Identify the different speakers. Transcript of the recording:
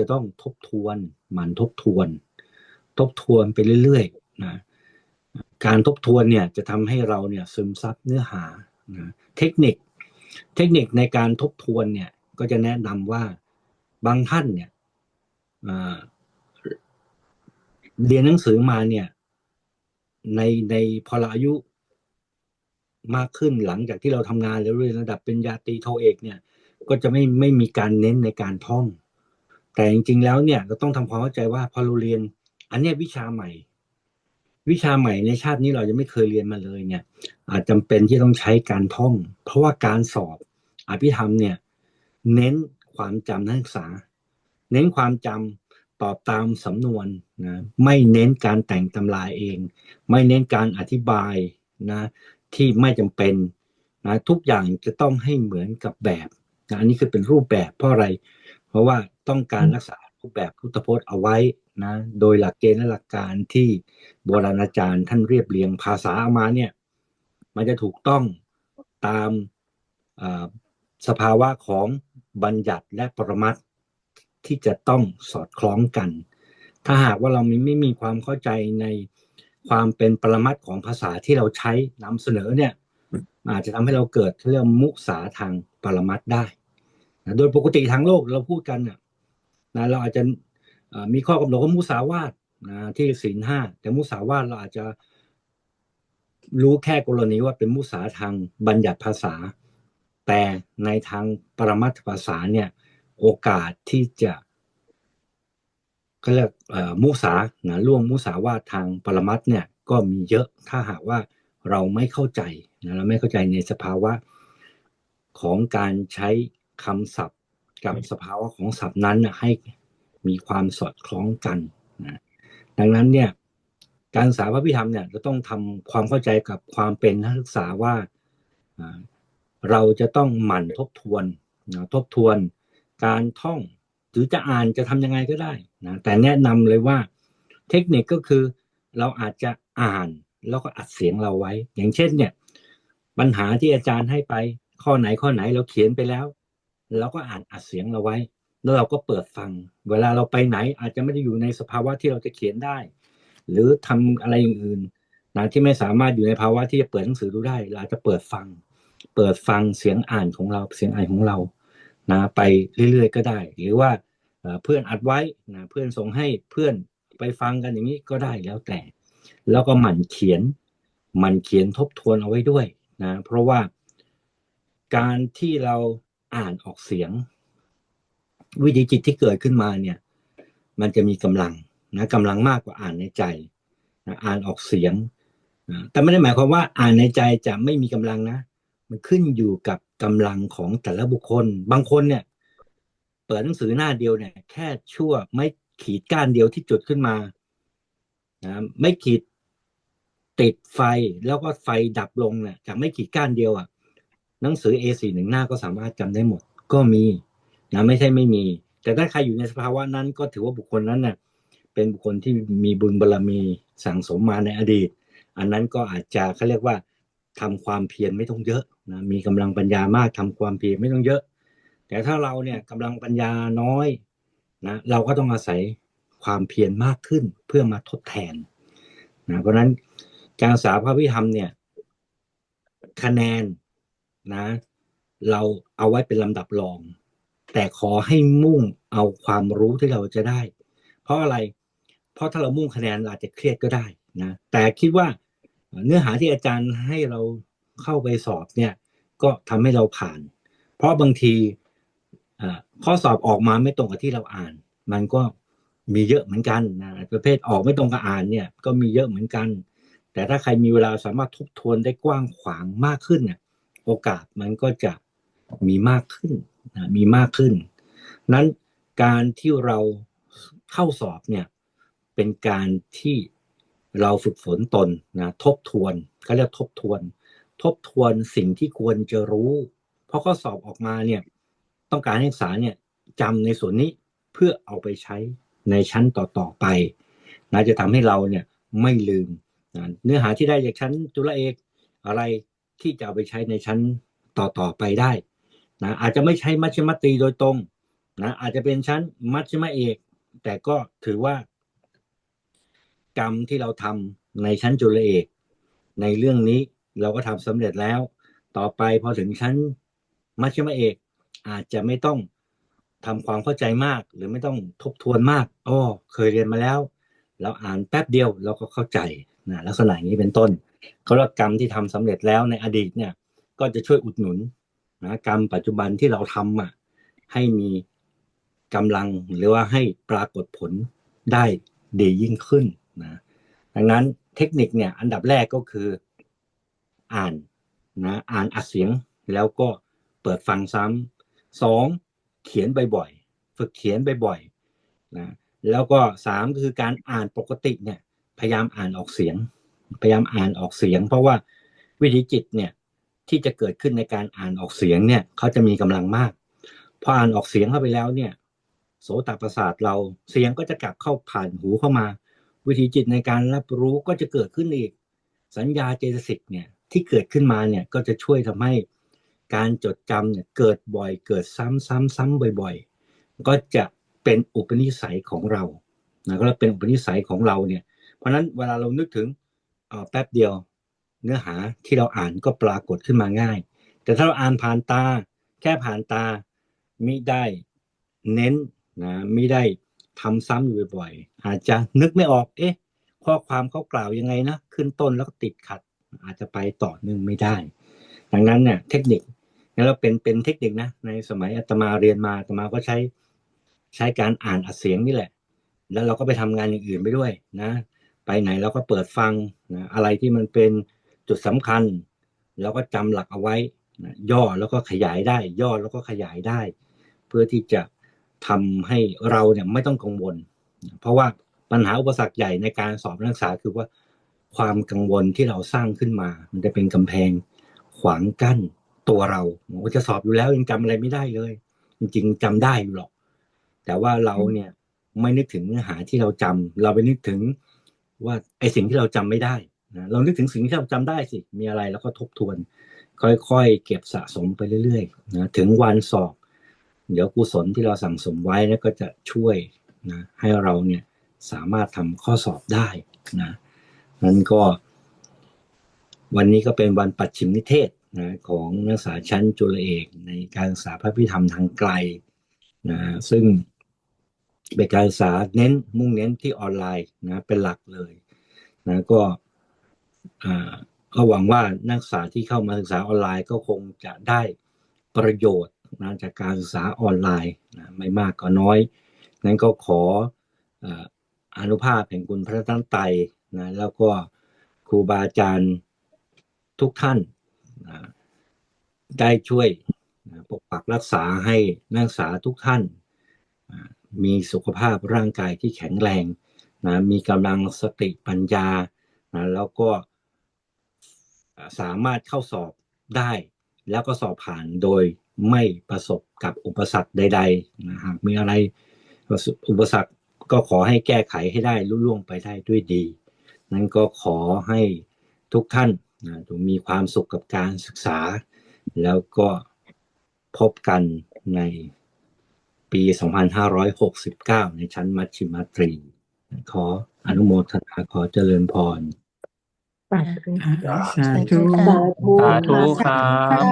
Speaker 1: จะต้องทบทวนหมั่นทบทวน ทบทวนไปเรื่อยๆนะการทบทวนเนี่ยจะทำให้เราเนี่ยซึมซับเนื้อหานะเทคนิค เทคนิคในการทบทวนเนี่ยก็จะแนะนำว่าบางท่านเนี่ยเรียนหนังสือมาเนี่ยในในพอเราอายุมากขึ้นหลังจากที่เราทำงานแล้วเรียนระดับเป็นญาตรีโทเอกเนี่ย ก็จะไม่ไม่มีการเน้นในการท่อง แต่จริงๆแล้วเนี่ยเราต้องทำความเข้าใจว่าพอเราเรียน อันนี้วิชาใหม่ วิชาใหม่ในชาตินี้เรายังไม่เคยเรียนมาเลยเนี่ย อาจจำเป็นที่ต้องใช้การท่อง เพราะว่าการสอบอภิธรรมเนี่ย เน้นความจำนักศึกษา เน้นความจำตอบตามสำนวนนะไม่เน้นการแต่งตำราเอง ไม่เน้นการอธิบายนะที่ไม่จำเป็นนะทุกอย่างจะต้องให้เหมือนกับแบบนะอันนี้คือเป็นรูปแบบเพราะอะไร เพราะว่าต้องการรักษารูปแบบพุทธพจน์เอาไว้นะโดยหลักเกณฑ์และหลักการที่โบราณอาจารย์ท่านเรียบเรียงภาษาเอามาเนี่ยมันจะถูกต้องตามอ่าสภาวะของบัญญัติและปรมัตถ์ที่จะต้องสอดคล้องกัน ถ้าหากว่าเราไม่ไม่มีความเข้าใจในความเป็นปรมัตถ์ของภาษาที่เราใช้นำเสนอเนี่ยอาจจะทำให้เราเกิดเรื่องมุสาทางปรมัตถ์ได้นะ โดยปกติทางโลกเราพูดกันนะเราอาจจะมีข้อกำหนดว่ามุสาวาทนะที่ศีลห้าแต่มุสาวาทเราอาจจะรู้แค่กรณีว่าเป็นมุสาทางบัญญัติภาษา แต่ในทางปรมัตถภาษาเนี่ยโอกาสที่จะก็เรียกมุสานะร่วมมุสาวาททางปรมัตถ์เนี่ยก็มีเยอะถ้าหากว่าเราไม่เข้าใจนะเราไม่เข้าใจในสภาวะของการใช้ คำศัพท์กับสภาวะของศัพท์นั้นนะให้มีความสอดคล้องกันนะดังนั้นเนี่ยการศึกษาพระพิธรรมเนี่ยจะต้องทำความเข้าใจกับความเป็นนักศึกษาว่าอ่าเราจะต้องหมั่นทบทวนนะทบทวนการท่องหรือจะอ่านจะทำยังไงก็ได้นะแต่แนะนำเลยว่าเทคนิคก็คือเราอาจจะอ่านแล้วก็อัดเสียงเราไว้ อย่างเช่นเนี่ยปัญหาที่อาจารย์ให้ไปข้อไหนข้อไหนเราเขียนไปแล้ว เราก็อ่านอัดเสียงเราไว้ แล้วเราก็เปิดฟัง เวลาเราไปไหนอาจจะไม่ได้อยู่ในสภาวะที่เราจะเขียนได้ หรือทำอะไรอย่างอื่นนะที่ไม่สามารถอยู่ในภาวะที่จะเปิดหนังสือดูได้ เราจะเปิดฟัง เปิดฟังเสียงอ่านของเราเสียงอ่านของเรานะไปเรื่อยๆ ก็ได้ หรือว่าเอ่อเพื่อนอัดไว้นะเพื่อนส่งให้เพื่อนไปฟังกันอย่างนี้ก็ได้แล้วแต่ แล้วก็หมั่นเขียนหมั่นเขียนทบทวนเอาไว้ด้วยนะเพราะว่าการที่เรา อ่านออกเสียง วิธีจิตที่เกิดขึ้นมาเนี่ย มันจะมีกำลังนะกำลังมากกว่าอ่านในใจนะอ่านออกเสียงนะแต่ไม่ได้หมายความว่าอ่านในใจจะไม่มีกำลังนะ มันขึ้นอยู่กับกำลังของแต่ละบุคคล บางคนเนี่ย เปิดหนังสือหน้าเดียวเนี่ย แค่ชั่วไม่ขีดก้านเดียวที่จุดขึ้นมานะไม่ขีดติดไฟแล้วก็ไฟดับลงเนี่ยจากไม่ขีดก้านเดียวอะ หนังสือ A4 หนึ่งหน้าก็สามารถจำได้หมด ก็มีนะไม่ใช่ไม่มี แต่ถ้าใครอยู่ในสภาวะนั้นก็ถือว่าบุคคลนั้นน่ะเป็นบุคคลที่มีบุญบารมีสั่งสมมาในอดีต อันนั้นก็อาจจะเขาเรียกว่าทำความเพียรไม่ต้องเยอะนะมีกำลังปัญญามากทำความเพียรไม่ต้องเยอะ แต่ถ้าเราเนี่ยกำลังปัญญาน้อยนะเราก็ต้องอาศัยความเพียรมากขึ้นเพื่อมาทดแทนนะเพราะนั้นการศึกษาพระพิธรรมเนี่ยคะแนน นะ เราเอาไว้เป็นลำดับรอง แต่ขอให้มุ่งเอาความรู้ที่เราจะได้ เพราะอะไร เพราะถ้าเรามุ่งคะแนนอาจจะเครียดก็ได้นะแต่คิดว่าเนื้อหาที่อาจารย์ให้เราเข้าไปสอบเนี่ยก็ทำให้เราผ่าน เพราะบางทีข้อสอบออกมาไม่ตรงกับที่เราอ่าน มันก็มีเยอะเหมือนกันนะประเภทออกไม่ตรงกับอ่านเนี่ยก็มีเยอะเหมือนกัน แต่ถ้าใครมีเวลาสามารถทบทวนได้กว้างขวางมากขึ้นเนี่ย โอกาสมันก็จะมีมากขึ้นนะมีมากขึ้น นั้นการที่เราเข้าสอบเนี่ยเป็นการที่เราฝึกฝนตนนะทบทวนเขาเรียกทบทวน ทบทวนสิ่งที่ควรจะรู้ เพราะข้อสอบออกมาเนี่ยต้องการให้นักศึกษาเนี่ยจำในส่วนนี้เพื่อเอาไปใช้ในชั้นต่อๆไปนะจะทำให้เราเนี่ยไม่ลืมนะเนื้อหาที่ได้จากชั้นจุลเอกอะไร ที่จะเอาไปใช้ในชั้นต่อๆไปได้นะอาจจะไม่ใช้มัชฌิมตรีโดยตรงนะอาจจะเป็นชั้นมัชฌิมเอก แต่ก็ถือว่า กรรมที่เราทำในชั้นจุลเอก ในเรื่องนี้เราก็ทำสำเร็จแล้ว ต่อไปพอถึงชั้นมัชฌิมเอก อาจจะไม่ต้องทำความเข้าใจมาก หรือไม่ต้องทบทวนมากอ้อเคยเรียนมาแล้ว เราอ่านแป๊บเดียวเราก็เข้าใจนะลักษณะอย่างนี้เป็นต้น เขาเรียกกรรมที่ทำสำเร็จแล้วในอดีตเนี่ย ก็จะช่วยอุดหนุนนะกรรมปัจจุบันที่เราทำอะให้มีกำลังหรือว่าให้ปรากฏผลได้ดียิ่งขึ้นนะดังนั้นเทคนิคเนี่ยอันดับแรกก็คืออ่านนะอ่านอัดเสียงแล้วก็เปิดฟังซ้ำสองเขียนบ่อยๆฝึกเขียนบ่อยๆนะแล้วก็สามก็คือการอ่านปกติเนี่ยพยายามอ่านออกเสียง พยายามอ่านออกเสียง เพราะว่าวิธีจิตเนี่ยที่จะเกิดขึ้นในการอ่านออกเสียงเนี่ยเขาจะมีกำลังมากพออ่านออกเสียงเข้าไปแล้วเนี่ยโสตประสาทเราเสียงก็จะกลับเข้าผ่านหูเข้ามา วิธีจิตในการรับรู้ก็จะเกิดขึ้นอีก สัญญาเจตสิกเนี่ยที่เกิดขึ้นมาเนี่ยก็จะช่วยทำให้การจดจำเนี่ยเกิดบ่อยเกิดซ้ำซ้ำซ้ำบ่อย ๆ ก็จะเป็นอุปนิสัยของเรานะก็เป็นอุปนิสัยของเราเนี่ยเพราะฉะนั้นเวลาเรานึกถึง แป๊บเดียว เนื้อหาที่เราอ่านก็ปรากฏขึ้นมาง่าย แต่ถ้าเราอ่านผ่านตา แค่ผ่านตามิได้เน้นนะมิได้ทำซ้ำอยู่บ่อยๆอาจจะนึกไม่ออก เอ๊ะ ข้อความเขากล่าวยังไงนะ ขึ้นต้นแล้วก็ติดขัด อาจจะไปต่อเนื่องไม่ได้ ดังนั้นเนี่ยเทคนิคนี่เราเป็นเป็นเทคนิคนะ ในสมัยอาตมาเรียนมาอาตมาก็ใช้ใช้การอ่านอัดเสียงนี่แหละ แล้วเราก็ไปทำงานอย่างอื่นไปด้วยนะ ไปไหนเราก็เปิดฟังนะอะไรที่มันเป็นจุดสำคัญแล้วก็จำหลักเอาไว้นะย่อแล้วก็ขยายได้ ย่อแล้วก็ขยายได้ เพื่อที่จะทำให้เราเนี่ยไม่ต้องกังวล เพราะว่าปัญหาอุปสรรคใหญ่ในการสอบนักศึกษาคือว่าความกังวลที่เราสร้างขึ้นมา มันจะเป็นกำแพงขวางกั้นตัวเราผมก็จะสอบอยู่แล้วยังจำอะไรไม่ได้เลย จริงๆจำได้อยู่หรอก แต่ว่าเราเนี่ยไม่นึกถึงเนื้อหาที่เราจำเราไปนึกถึง ว่าไอสิ่งที่เราจำไม่ได้นะเรานึกถึงสิ่งที่เราจำได้สิมีอะไรแล้วก็ทบทวน ค่อยๆ เก็บสะสมไปเรื่อยๆนะถึงวันสอบ เดี๋ยวกุศลที่เราสั่งสมไว้นะก็จะช่วยนะให้เราเนี่ยสามารถทำข้อสอบได้นะนั้นก็ วันนี้ก็เป็นวันปัจฉิมนิเทศนะของนักศึกษาชั้นจุลเอกในการศึกษาพระพิธรรมทางไกลนะซึ่ง เป็นการศึกษาเน้นมุ่งเน้นที่ออนไลน์นะเป็นหลักเลยนะก็อ่าก็หวังว่านักศึกษาที่เข้ามาศึกษาออนไลน์ก็คงจะได้ประโยชน์นะจากการศึกษาออนไลน์นะไม่มากก็น้อย นั้นก็ขออนุภาพแห่งคุณพระตั้งไตนะแล้วก็ครูบาอาจารย์ทุกท่านนะได้ช่วยนะปกปักรักษาให้นักศึกษาทุกท่าน มีสุขภาพร่างกายที่แข็งแรงนะมีกำลังสติปัญญานะแล้วก็สามารถเข้าสอบได้ แล้วก็สอบผ่านโดยไม่ประสบกับอุปสรรคใดๆนะหากมีอะไรอุปสรรคก็ขอให้แก้ไขให้ได้ลุล่วงไปได้ด้วยดี นั้นก็ขอให้ทุกท่านนะจงมีความสุขกับการศึกษา แล้วก็พบกันใน ปี 2569 ในชั้นมัชชิมาตรี ขออนุโมทนาขอเจริญพร
Speaker 2: สาธุ
Speaker 3: สาธุ
Speaker 4: สาธุครับ